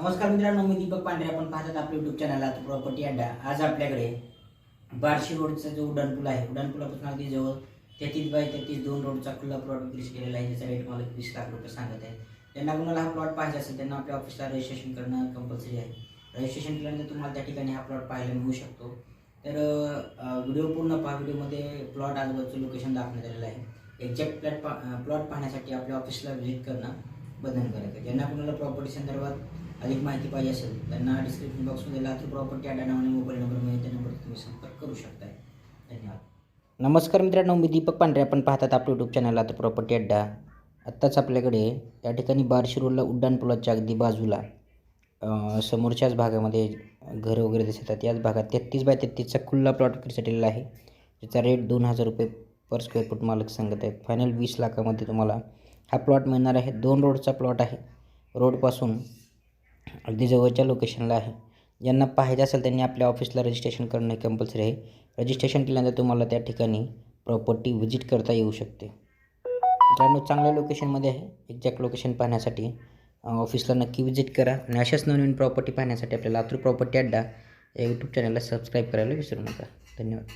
नमस्कार मित्रांनो मी दीपक पांढरे. आपण पाहतात आपल्या युट्यूब चॅनल आता प्रॉपर्टी अड्डा. आज आपल्याकडे बार्शी रोडचा जो उड्डाणपूल आहे उड्डाणपुलापासून अगदी जवळ तेहतीस बाय तेहतीस दोन रोडचा खुला प्लॉट विक्री केलेला आहे ज्याचा रेट मला वीस लाख रुपये सांगत आहे. त्यांना कुणाला हा प्लॉट पाहिजे असेल त्यांना आपल्या ऑफिसला रजिस्ट्रेशन करणं कंपल्सरी आहे. रजिस्ट्रेशन केल्यानंतर तुम्हाला त्या ठिकाणी हा प्लॉट पाहायला मिळू शकतो. तर व्हिडिओ पूर्ण पहा. व्हिडिओमध्ये प्लॉट आजूबाजूचं लोकेशन दाखवण्यात आलेलं आहे. एक्झॅक्ट प्लॅट पा प्लॉट पाहण्यासाठी आपल्या ऑफिसला व्हिजिट करणं बंधनकारक आहे ज्यांना कुणाला प्रॉपर्टी संदर्भात अधिक माहिती पाहिजे असेल त्यांना डिस्क्रिप्शन बॉक्समध्ये लातूर प्रॉपर्टी अड्डा नावाने मोबाईल नंबर मिळेल त्या नंबरवर तुम्ही संपर्क करू शकताय. धन्यवाद. नमस्कार मित्रांनो मी दीपक पांढरे. आपण पाहतात आपलं यूट्यूब चॅनल लातूर प्रॉपर्टी अड्डा. आत्ताच आपल्याकडे या ठिकाणी बार्शी रोडला उड्डाण अगदी बाजूला समोरच्याच भागामध्ये घरं वगैरे दिसत आहेत याच भागात तेहतीस बाय तेहतीसचा खुल्ला प्लॉट विक्रीसाठी आलेला आहे. त्याचा रेट दोन हजार रुपये पर स्क्वेअर फूट मालक सांगत आहेत. फायनल वीस लाखामध्ये तुम्हाला हा प्लॉट मिळणार आहे. दोन रोडचा प्लॉट आहे. रोडपासून अगदी जवळच्या लोकेशनला आहे. ज्यांना पाहिजे असेल त्यांनी आपल्या ऑफिसला रजिस्ट्रेशन करणं कंपल्सरी आहे. रजिस्ट्रेशन केल्यानंतर तुम्हाला त्या ठिकाणी प्रॉपर्टी व्हिजिट करता येऊ शकते. मित्रांनो चांगल्या लोकेशनमध्ये आहे. एक्झॅक्ट लोकेशन पाहण्यासाठी ऑफिसला नक्की व्हिजिट करा. आणि अशाच नवीन प्रॉपर्टी पाहण्यासाठी आपल्या लातूर प्रॉपर्टी अड्डा या यूट्यूब चॅनलला सबस्क्राईब करायला विसरू नका. धन्यवाद.